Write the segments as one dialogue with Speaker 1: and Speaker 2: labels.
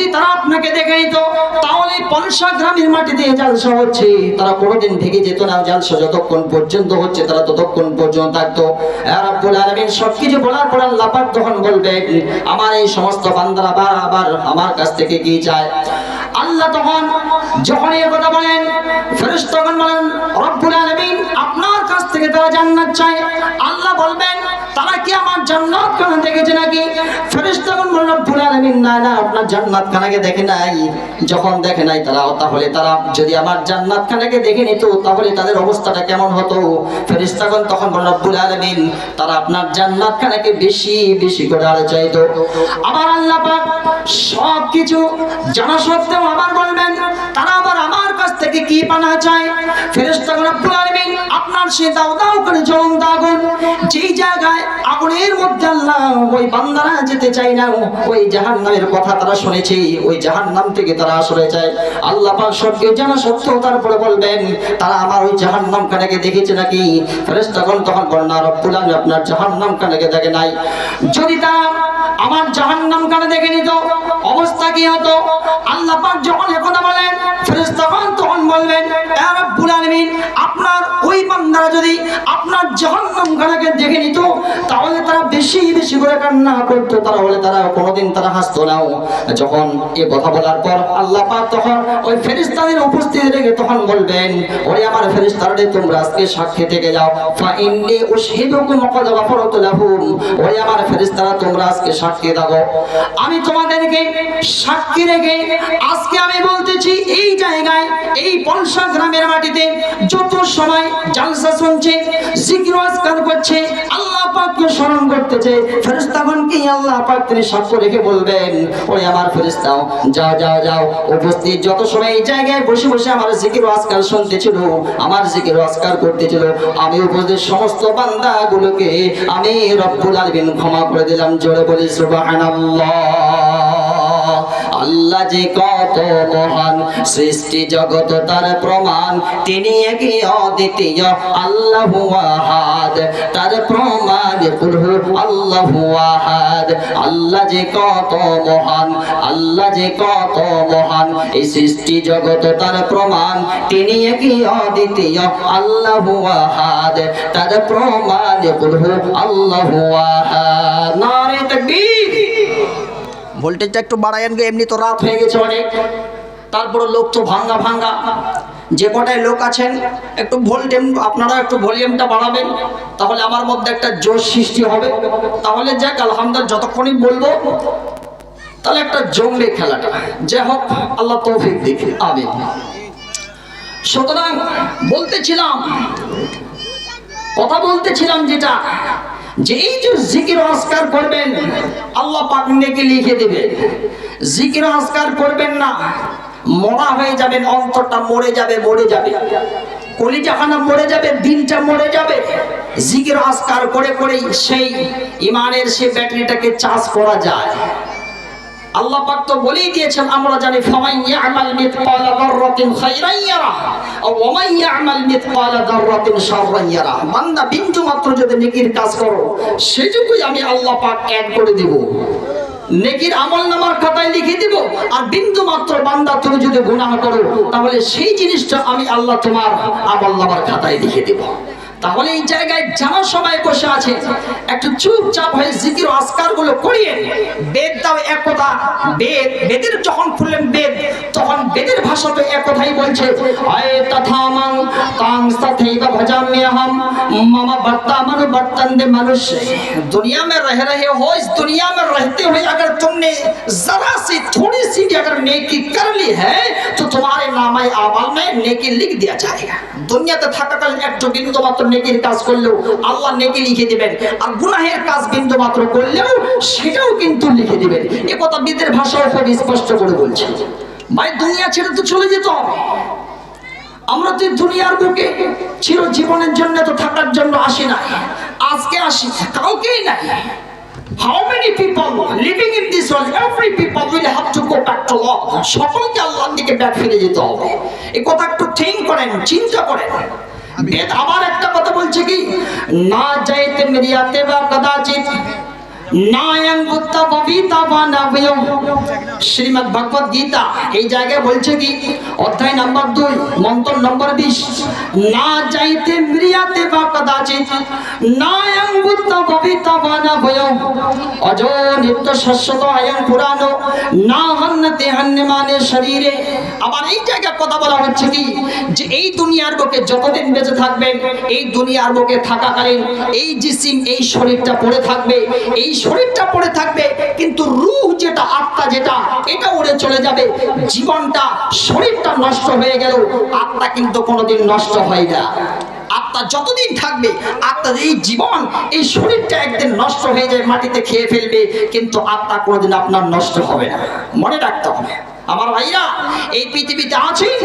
Speaker 1: যদি তারা আপনাকে দেখে নিত, তাহলে পলসা গ্রামের মাটি দিয়ে জালসা হচ্ছে। তারা কোনোদিন ভেঙে যেত না জালসা যতক্ষণ পর্যন্ত হচ্ছে, তারা ততক্ষণ পর্যন্ত থাকতো। সবকিছু বলার পর আল্লাহ তখন বলবেন, আমার এই সমস্ত বান্দারা আবার আবার আমার কাছ থেকে কি চায়? আল্লাহ তখন যখন এই কথা বলেন, ফেরেশতা তখন বলেন, রব্বুল আলামিন আপনার কাছ থেকে তারা জান্নাত চায়। আল্লাহ বলবেন, তারা কি আমার জান্নাত খানা দেখেছে নাকি? ফেরেশতা আলামিন না না, আপনার জান্নাত খানাকে দেখে নাই। যখন দেখে নাই, তারা, তাহলে তারা যদি আমার জান্নাত খানাকে দেখে নিত, তাহলে তাদের অবস্থাটা কেমন হতো? ফেরেশতাগণ তখন রব্বুল আলামিন, তারা আপনার জান্নাত খানাকে বেশি বেশি করে আরও চাইতো। আবার আল্লাহ পাক সব কিছু জানা সত্ত্বেও আবার বলবেন, তারা আবার আমার কাছ থেকে কি পানা চায়? ফেরেশতাগণ, রব্বুল আলামিন, আপনার সে দাও দাও করে জ্বলন্ত আগুন যেই জায়গায় আগুনের মধ্যে আল্লাহ ওই বান্দারা যেতে চায় না, ওই জাহান নামের কথা তারা শুনেছে, ওই জাহান নাম থেকে তারা আসলে চায় আল্লাহ পাক সবকে জানা সত্ত্বেও তারপরে বলবেন, তারা আমার ওই জাহান্নাম খানাকে দেখেছে নাকি? ফেরেস্তাগণ তখন বলেন না রব্বুল আমি আপনার জাহান্নাম খানাকে দেখে নাই। যদি তারা আমার জাহান্নাম কানে দেখে নিত। অবস্থা কি হতো? আল্লাহ পাক যখন এ কথা বলেন ফেরেশতাগণ তখন বলবেন রাব্বুল আলামিন, আপনার ওই বান্দারা যদি আপনার জাহান্নাম খানাকে দেখে নিত, তাহলে তারা বেশি বেশি করে কান্না করতো। তারা হলে তারা কোনোদিন তারা হাসতো না যখন এ কথা বলার পর আল্লাহ পাক তখন ওই ফেরেশতাদের উপস্থিতি রেখে তখন বলবেন, ওরে আমার ফেরেশতারে তোমরা আজকে সাক্ষী থেকে যাও। ফা ইন্নী উশহিদুকুম ক্বাদ গাফারতু লাহুম। ওরে আমার ফেরেশতারা, তোমরা আজকে সাক্ষী দাও আমি তোমাদেরকে সাক্ষী রেখে আজকে আমি বলতেছি, এই জায়গায়, এই পলসা গ্রামের মাটিতে যত সময় জালসা শুনছে আজকাল করছে পাককে স্মরণ করতেছে, ফেরেশতাগণকে আল্লাহ পাক তিনি সাক্ষ্য রেখে বলবেন, ওরে আমার ফেরেশতাও, যাও যাও যাও, উপস্থিত যত সময় এই জায়গায় বসে বসে আমার জিকির আজকার শুনতেছিল, আমার জিকির আজকার করতেছিল, আমি উপস্থিত সমস্ত বান্দাগুলোকে আমি রব্বুল আলামিন ক্ষমা করে দিলাম, জোরে বলি সুবহানাল্লাহ। আল্লাহ যে কত মহান সৃষ্টি জগত তার প্রমাণ, তিনি একই অদ্বিতীয়, আল্লাহ আহাদ। তার প্রমাণ কুলহু আল্লাহ আহাদ। আল্লাহ যে কত মহান, আল্লাহ যে কত মহান, এই সৃষ্টি জগত তার প্রমাণ, তিনি একই অদ্বিতীয়, আল্লাহ আহাদ। তার প্রমাণ কুলহু আল্লাহ আহাদ। ভোল্টেজটা একটু বাড়ায়েন গো এমনি তো রাত হয়ে গেছে অনেক। তারপরে লোক তো ভাঙ্গা ভাঙ্গা। যে কটায় লোক আছেন, একটু ভোল্টেম আপনারা একটু ভলিউমটা বাড়াবেন, তাহলে আমার মধ্যে একটা জোশ সৃষ্টি হবে। তাহলে যাক, আলহামদুলিল্লাহ, যতক্ষণই বলব, তাহলে একটা জমবে খেলাটা। যে হোক, আল্লাহ তৌফিক দিক। আমি সুতরাং বলতেছিলাম, কথা বলতেছিলাম যেটা যে এই যে জিকির অস্কার করবেন, আল্লাহ পাক নেকি লিখে দেবে। জিকির অস্কার করবেন না, মরা হয়ে যাবেন, অন্তরটা মরে যাবে মরে যাবে। কলিজাখানা মরে যাবে, দিনটা মরে যাবে। জিকির অস্কার করে করেই সেই ইমানের সে ব্যাটারিটাকে চার্জ করা যায়। আল্লাহ পাক তো বলেই দিয়েছেন, আমরা জানি, ফামান ইয়ামাল মিথকালা যাররাতিন খাইরান ইয়ারা ওয়া মান ইয়ামাল মিথকালা যাররাতিন শাররান ইয়ারা বান্দা, বিন্দু মাত্র যদি নেকির কাজ করো, সেটুকুই আমি আল্লাহ পাক অ্যাড করে দেব। নেকির আমল নামার খাতায় লিখে দিব, আর বিন্দু মাত্র বান্দা তুমি যদি গুনাহ করো, তাহলে সেই জিনিসটা আমি আল্লাহ তোমার আমল নামার খাতায় লিখে দেব। তাহলে এই জায়গায় যারা সবাই বসে আছে একটু চুপচাপ হয়ে জিকির আসকার গুলো করিয়ে বেদ দাও এক কথা বেদ বেদের যখন খুললেন বেদ তখন বেদের ভাষা তো এক কথাই বলছে আয়ে তথামাং তাং সথৈব ভজাম্য हम मामा वर्तमान बर्तन दे मनुष्य दुनिया में रह रहे हो इस दुनिया में रहते हुए अगर तुमने जरा सी थोड़ी सी भी अगर नेकी कर ली है तो तुम्हारे नामे आमाल में नेकी लिख दिया जाएगा দুনিয়াতে থাকাকালীন একটু বিন্দু মাত্র নেকির কাজ করলেও আল্লাহ নেকি লিখে দিবেন। আর গুনাহের কাজ বিন্দু মাত্র করলেও সেটাও কিন্তু লিখে দিবেন। এ কথা বিদের ভাষাও খুব স্পষ্ট করে বলছে। ভাই দুনিয়া ছেড়ে তো চলে যেতে হবে। আমরা তো দুনিয়ার বুকে চির জীবনের জন্য তো থাকার জন্য আসি না আজকে আসি কাউকেই নাই। How many people living in this world? Every people will have to go back to Lord. সকলকে আল্লাহর দিকে ব্যাক ফিরে যেতে হবে। এই কথা একটু থিঙ্ক করেন চিন্তা করেন। বেদ আবার একটা বলছে কি না যাইতে মিরিয়াতে বা কদাচিত শ্রীমদ ভগবত গীতা এই জায়গায় বলছে কি? অধ্যায় নাম্বার দুই, মন্ত্র নম্বর বিশ। না যাইতে মৃয়াতে বা কদাচিৎ নায়ং বুদ্ধ কবিতা বানাবো। অজ নিত্য শাশ্বত আয়ং পুরানো না হন্নতে হন্যমানে শরীরে। আবার এই জায়গায় কথা বলা হচ্ছে কি? যে এই দুনিয়ার বুকে যতদিন বেঁচে থাকবেন, এই দুনিয়ার বুকে থাকাকালীন এই জিসিম, এই শরীরটা পড়ে থাকবে, এই শরীরটা পড়ে থাকবে, কিন্তু রূহ যেটা, আত্মা যেটা, এটা উড়ে চলে যাবে। জীবনটা, শরীরটা নষ্ট হয়ে গেল, আত্মা কিন্তু কোনোদিন নষ্ট হয় না। আত্মা যতদিন থাকবে, আত্মার এই জীবন, এই শরীরটা একদিন নষ্ট হয়ে যায়, মাটিতে খেয়ে ফেলবে, কিন্তু আত্মা কোনোদিন আপনার নষ্ট হবে না। মনে রাখতে হবে। আমার ভাইরা, এই পৃথিবীতে আছেন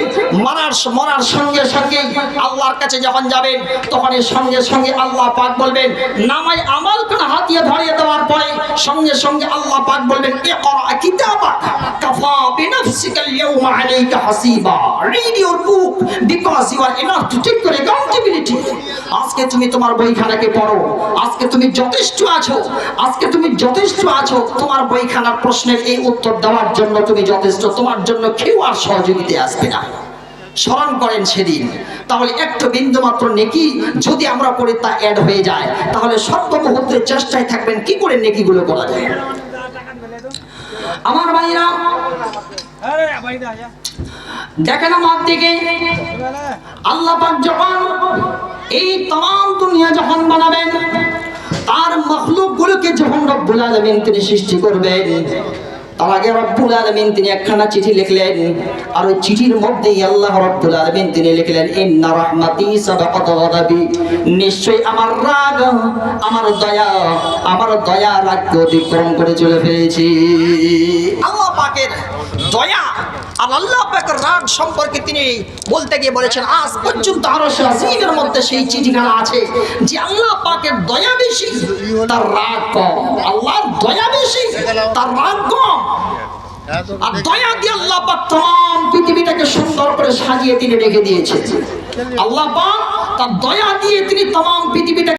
Speaker 1: মরার মরার সঙ্গে সঙ্গে আল্লাহর কাছে যখন যাবেন তখন সঙ্গে সঙ্গে আল্লাহ পাক বলবেন নামাই আমাল কোন হাতিয়ে ধরিয়ে দেওয়ার পরে সঙ্গে সঙ্গে আল্লাহ পাক বলবেন, ইকরা কিতাবাক কাফা বিনাফসিকা আল-ইয়াওমা আলাইকা হাসিবা। Read your book because you are enough to take your accountability আজকে তুমি তোমার বইখানাকে পড়ো, আজকে তুমি যথেষ্ট আছো, আজকে তুমি যথেষ্ট আছো, তোমার বইখানার প্রশ্নের এই উত্তর দেওয়ার জন্য তুমি যথেষ্ট, তোমার জন্য কেউ আর সহযোগিতা আসবে না। স্মরণ করেন সেদিন তাহলে একটু বিন্দু মাত্র নেকি যদি আমরা করি তা অ্যাড হয়ে যায় তাহলে সত্য মুহূর্তের চেষ্টায় থাকবেন কি করে নেকিগুলো করা যায় আমার ভাইরা
Speaker 2: अरे भाई दा जा
Speaker 1: দেখেন আমার দিকে আল্লাহ পাক যখন এই तमाम দুনিয়া যখন বানাবেন তার মখলুক গুলোকে যখন রব্বুল আলামিন তিনি সৃষ্টি করবেন আগে রব্বুল আলামিন তিনি একখানা চিঠি লিখলেন, আর ওই চিঠির মধ্যেই আল্লাহ রব্বুল আলামিন তিনি লিখলেন নিশ্চয়ই আমার রাগ, আমার দয়া আমার দয়া রাগকে অতিক্রম করে চলে ফেলেছি। আল্লাহ পাকের দয়া আর আল্লাহ পাকের রাগ সম্পর্কে তিনি বলতে গিয়ে বলেছেন, আজ পর্যন্ত আরও মধ্যে সেই চিঠিখানা আছে যে আল্লাহ পাকের দয়া বেশি, তার রাগ কম। আল্লাহর দয়া বেশি। তার রাগ কম। আর দয়া দিয়ে আল্লাহ পাক তমাম পৃথিবীটাকে সুন্দর করে সাজিয়ে তিনি রেখে দিয়েছে আল্লাহ পাক তার দয়া দিয়ে তিনি তমাম পৃথিবীটাকে